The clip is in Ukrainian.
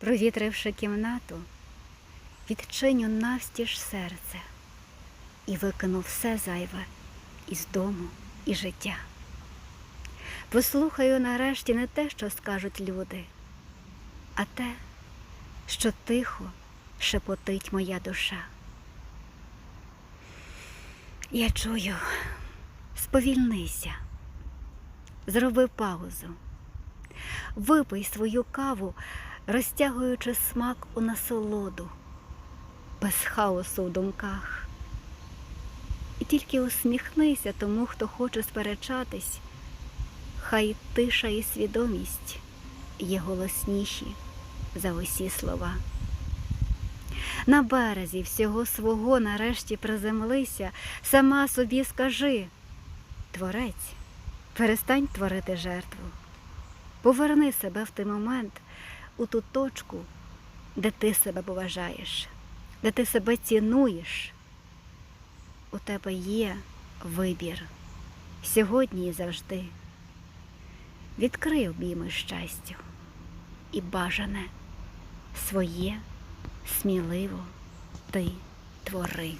Провітривши кімнату, відчиню навстіж серце і викину все зайве із дому і життя. Послухаю нарешті не те, що скажуть люди, а те, що тихо шепотить моя душа. Я чую, сповільнися, зроби паузу, випий свою каву, розтягуючи смак у насолоду, без хаосу в думках. І тільки усміхнися тому, хто хоче сперечатись, хай тиша і свідомість є голосніші за усі слова. На березі всього свого нарешті приземлися, сама собі скажи, творець, перестань творити жертву, поверни себе в той момент у ту точку, де ти себе поважаєш, де ти себе цінуєш. У тебе є вибір сьогодні і завжди. Відкрий обійми щастю і бажане своє сміливо ти твори.